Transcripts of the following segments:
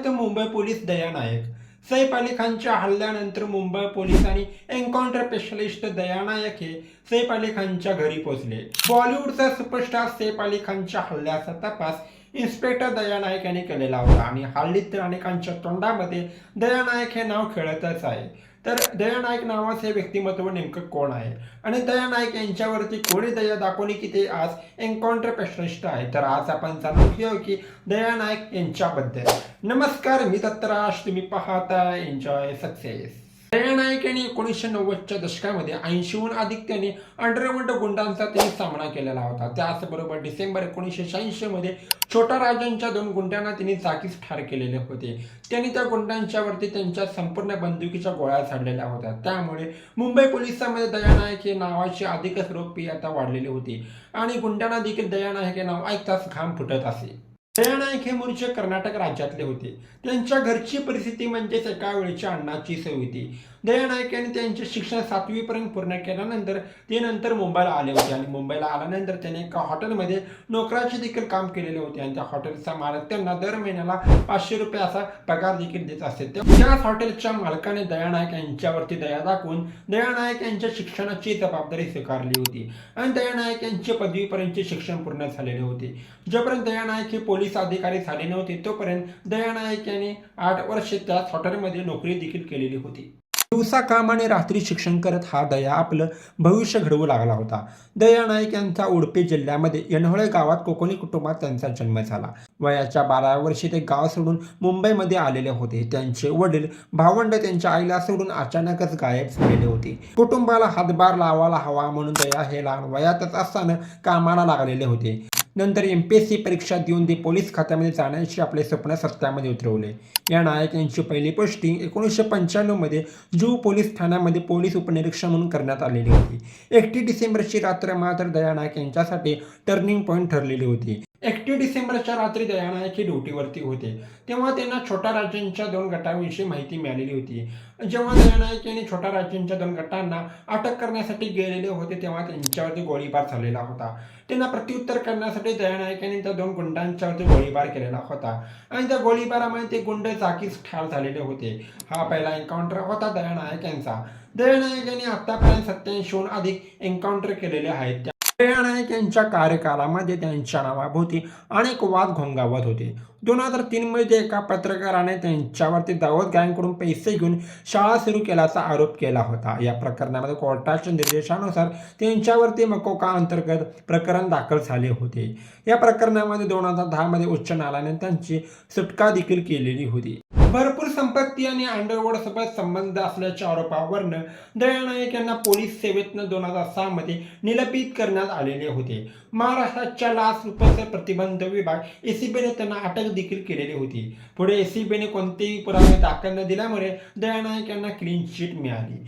आहेत मुंबई पोलीस दया नायक सैफ अली खानच्या हल्ल्यानंतर मुंबई पोलीस आणि एन्काउंटर स्पेशलिस्ट दयानायक हे सैफ अली खानच्या घरी पोहोचले. बॉलिवूडचा सुपरस्टार सैफ अली खानच्या हल्ल्याचा तपास इन्स्पेक्टर दयानायक यांनी केलेला होता आणि हल्लीत तर अनेकांच्या तोंडामध्ये दयानायक हे नाव खेळतच आहे. तर दया नाईक नावाचे व्यक्तिमत्व नेमकं कोण आहे? आणि दया नाईक यांच्यावरती कोणी दया दाखवली की ते आज एन्काउंटर पेशनिस्ट आहे? तर आज आपण जाणून घेऊ की दया नायक यांच्याबद्दल. नमस्कार मी दत्तराज. तुम्ही पाहता एन्जॉय सक्सेस दया नायक यांनी एकोणीसशे नव्वदच्या दशकामध्ये ऐंशीहून अधिक त्यांनी अंडरवर्ल्ड गुंडांचा त्यांनी सामना केलेला होता. त्याचबरोबर डिसेंबर एकोणीसशे शहाऐंशी मध्ये छोटा राजांच्या दोन गुंड्यांना त्यांनी जागीच ठार केलेले होते. त्यांनी त्या गुंडांच्यावरती त्यांच्या संपूर्ण बंदुकीच्या गोळ्या झाडलेल्या होत्या. त्यामुळे मुंबई पोलिसांमध्ये दयानायक हे नावाची अधिकच लोकप्रियता वाढलेली होती. आणि गुंड्यांना देखील दयानायक हे नाव ऐकताच घाम फुटत असे. नाईक हे मूळचे कर्नाटक राज्यातले होते. त्यांच्या घरची परिस्थिती म्हणजेच एका वेळच्या अण्णाची सोय होती. दया नायक यांनी त्यांचे शिक्षण सातवीपर्यंत पूर्ण केल्यानंतर ते नंतर मुंबईला आले होते. आणि मुंबईला आल्यानंतर त्यांनी एका हॉटेलमध्ये नोकराचे देखील काम केलेले होते. आणि त्या हॉटेलचा मालक त्यांना दर महिन्याला पाचशे रुपये असा पगार देखील देत असे. त्याच हॉटेलच्या मालकाने दया नायक यांच्यावरती दया दाखवून दया नायक यांच्या शिक्षणाची जबाबदारी स्वीकारली होती. आणि दया नायक यांचे पदवीपर्यंतचे शिक्षण पूर्ण झालेले होते. जोपर्यंत दया नायक हे पोलीस अधिकारी झाले नव्हते तोपर्यंत दया नायक यांनी आठ वर्षे त्याच हॉटेलमध्ये नोकरी देखील केलेली होती. दिवसा काम आणि रात्री शिक्षण करत हा दया आपलं भविष्य घडवू लागला होता. दया नाईक यांचा उडपी जिल्ह्यामध्ये येणहोळे गावात कोकणी कुटुंबात त्यांचा जन्म झाला. वयाच्या बाराव्या वर्षी ते गाव सोडून मुंबईमध्ये आलेले होते. त्यांचे वडील भावंड त्यांच्या आईला सोडून अचानकच गायब झालेले होते. कुटुंबाला हातभार लावायला हवा म्हणून दया हे लहान वयातच असताना कामाला लागलेले होते. नंतर एम पी एस सी परीक्षा देऊन ते पोलीस खात्यामध्ये जाण्याचे आपले स्वप्न सत्यामध्ये उतरवले. या नायक यांची पहिली पोस्टिंग एकोणीसशे पंच्याण्णवमध्ये जू पोलीस ठाण्यामध्ये पोलीस उपनिरीक्षक म्हणून करण्यात आलेली होती. एकटी डिसेंबरची रात्र मात्र दया नायक यांच्यासाठी टर्निंग पॉईंट ठरलेली होती. एकटी डिसेंबरच्या रात्री दया नायक हे ड्युटीवरती होते. तेव्हा त्यांना छोट्या राज्यांच्या दोन गटांविषयी माहिती मिळालेली होती. जेव्हा दया नायक यांनी छोट्या राज्यांच्या दोन गटांना अटक करण्यासाठी गेलेले होते तेव्हा त्यांच्यावरती गोळीबार झालेला होता. त्यांना प्रत्युत्तर करण्यासाठी दयानायक यांनी त्या दोन गुंडांच्यावरती गोळीबार केलेला होता. आणि त्या गोळीबारामुळे ते गुंड जागीच ठार झालेले होते. हा पहिला एन्काउंटर होता दयानायक यांचा. दयानायक यांनी आतापर्यंत सत्याऐंशीहून अधिक एन्काउंटर केलेले आहेत. दया नायक यांच्या कार्यकालामध्ये त्यांच्या नावाभोवती अनेक वाद घोंगावत होते. दोन हजार तीन मध्ये एका पत्रकाराने त्यांच्यावरती दावत गँगकडून पैसे घेऊन शाळा सुरू केल्याचा आरोप केला होता. या प्रकरणामध्ये कोर्टाच्या निर्देशानुसार त्यांच्यावरती मकोका अंतर्गत प्रकरण दाखल झाले होते. या प्रकरणामध्ये दोन हजार दहामध्ये उच्च न्यायालयाने त्यांची सुटका देखील केलेली होती. भरपूर संपत्ती आणि अंडरवर्ल्ड सोबत संबंध असल्याच्या आरोपावरनं दया नाईक यांना पोलीस सेवेतनं दोन हजार सहा मध्ये निलंबित करण्यात आलेले होते. महाराष्ट्राच्या लाच प्रतिबंध विभाग एसीबीने त्यांना अटक देखील केलेली होती. पुढे एसीबीने कोणतेही पुरावे दाखल न दिल्यामुळे दया नाईक यांना क्लीन चिट मिळाली.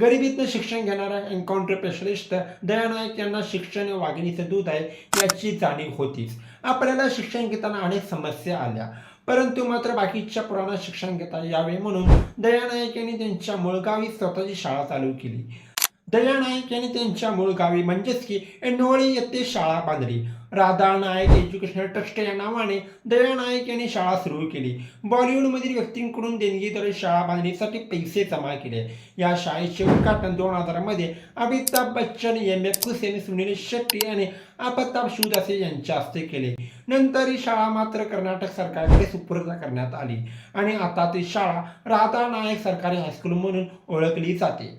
गरिबीतनं शिक्षण घेणारा एन्काउंटर स्पेशलिस्ट दया नायक यांना शिक्षण हे वाघिणीचं दूध आहे याची जाणीव होतीच. आपल्याला शिक्षण घेताना अनेक समस्या आल्या. परंतु मात्र बाकीच्या पुराणात शिक्षण घेता यावे म्हणून दयानायक यांनी त्यांच्या मुळगावी स्वतःची शाळा चालू केली. दया नाईक यांनी त्यांच्या मूळ गावी म्हणजेच की एन्नोळी येथे शाळा बांधली. राधा नायक एज्युकेशनल ट्रस्ट या नावाने दया नायक यांनी शाळा सुरू केली. बॉलिवूडमधील व्यक्तींकडून देणगीद्वारे शाळा बांधणीसाठी पैसे जमा केले. या शाळेचे उद्घाटन दोन हजारमध्ये अमिताभ बच्चन एम एफ हुसेन सुनील शेट्टी आणि आपताब शिवदासे यांच्या हस्ते केले. नंतर ही शाळा मात्र कर्नाटक सरकारकडे सुपूर्द करण्यात आली आणि आता ती शाळा राधा नायक सरकारी हायस्कूल म्हणून ओळखली जाते.